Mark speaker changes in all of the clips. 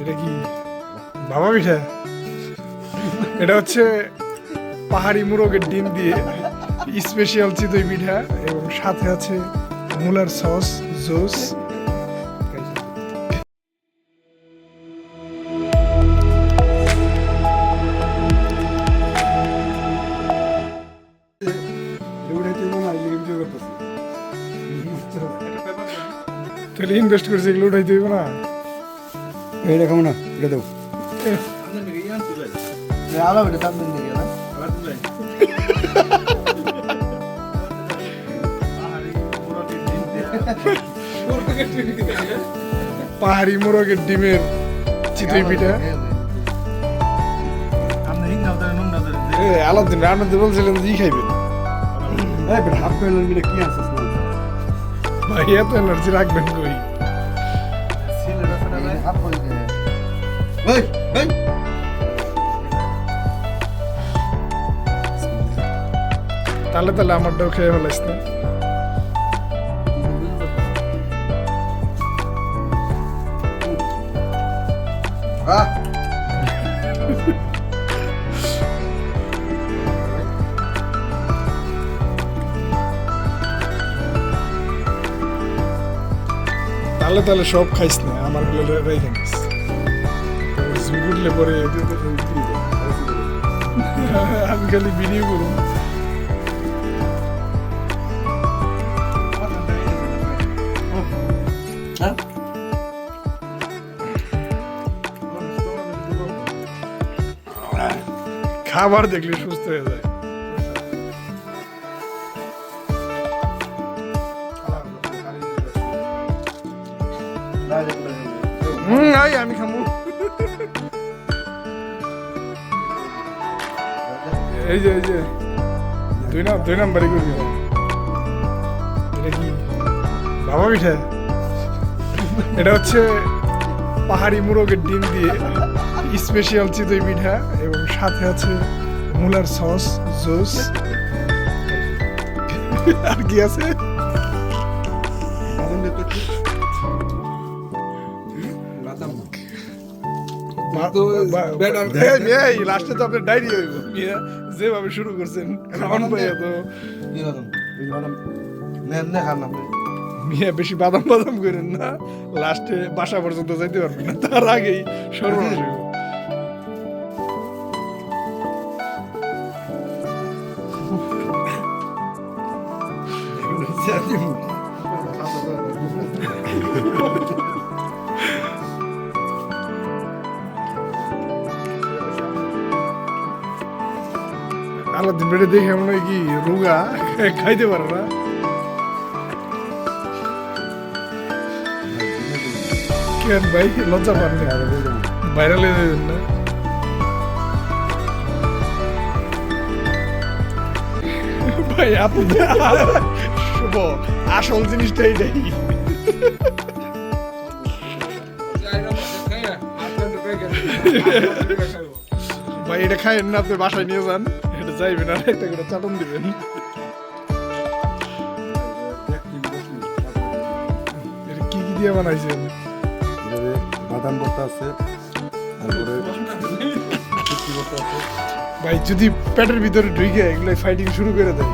Speaker 1: এটা কি বাবা পিঠা এটা হচ্ছে পাহাড়ি মুরগের ডিম দিয়ে স্পেশাল চিতই পিঠা, এবং সাথে আছে মুলার সস জুস। তাহলে ইনভেস্ট করেছে এগুলো উঠাইতে হইব না।
Speaker 2: এইটা খাব না এটা দেবো আলো এটা সামনে দিকে না
Speaker 1: পাহাড়ি মোরগের ডিমের চিতই পিঠা। এ আলাদিন রান্নাতে বলছিলেন যে খাইবেন।
Speaker 2: এই হাফ প্যান্টের মিলে কি আছিস না
Speaker 1: ভাই এত এনার্জি রাখবেন কই? তাহলে তাহলে আমারটাও খেয়ে ফেলাইস না।
Speaker 2: আহ
Speaker 1: তাহলে তাহলে সব খাইস না, আমারগুলো রেখে নিস। উঠলে পরে আমি খালি ভিডিও করুন
Speaker 2: হ্যাঁ
Speaker 1: খাবার দেখলে সুস্থ হয়ে যায়। হুম আই আমি খামু। এই যে এই যে। দুই নাম, দুই নাম্বারই করবি। এটা কি? বাবা পিঠা এটা হচ্ছে পাহাড়ি মুরগের ডিম দিয়ে স্পেশাল চিতই পিঠা এবং সাথে আছে মূলার সস জুস আর কি আছে? লাস্টে তো আপনার ডায়রি হইব। যেভাবে শুরু করছেন খাওয়ান পাইয়া তো। মিয়া বেশি বাদাম বাদাম করেন না। লাস্টে বাসা পর্যন্ত যাইতে পারবেন না। তার আগেই সর্বনাশ হইব। আলাদিন বেড়ে দেখে মনে হয় কি রোগা? খাইতে পারে না। কেন ভাই? লজ্জা পান ভাইরাল হয়ে যাবেন না? ভাই, আপনি শুভ, আসল জিনিসটা এটাই ভাই, এটা খাইয়েন না, আপনি বাসায় নিয়ে যান। এটা যাইবেন আর একটা করে চাটন দিবেন। এটা কি কি দিয়ে বানাইছেন?
Speaker 2: বাদাম ভর্তা আছে তারপরে ভর্তা আছে।
Speaker 1: ভাই যদি পেটের ভিতরে ঢুকে এগুলো ফাইটিং শুরু করে দেয়।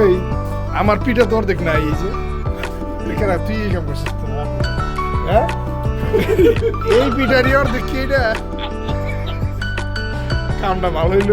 Speaker 1: এই আমার পিঠা তোর দেখ নাই এই যে। তুই এই কাম করছিস তো। হ্যাঁ? এই পিঠারই ওর দেখি এটা? কামটা ভালো হইল।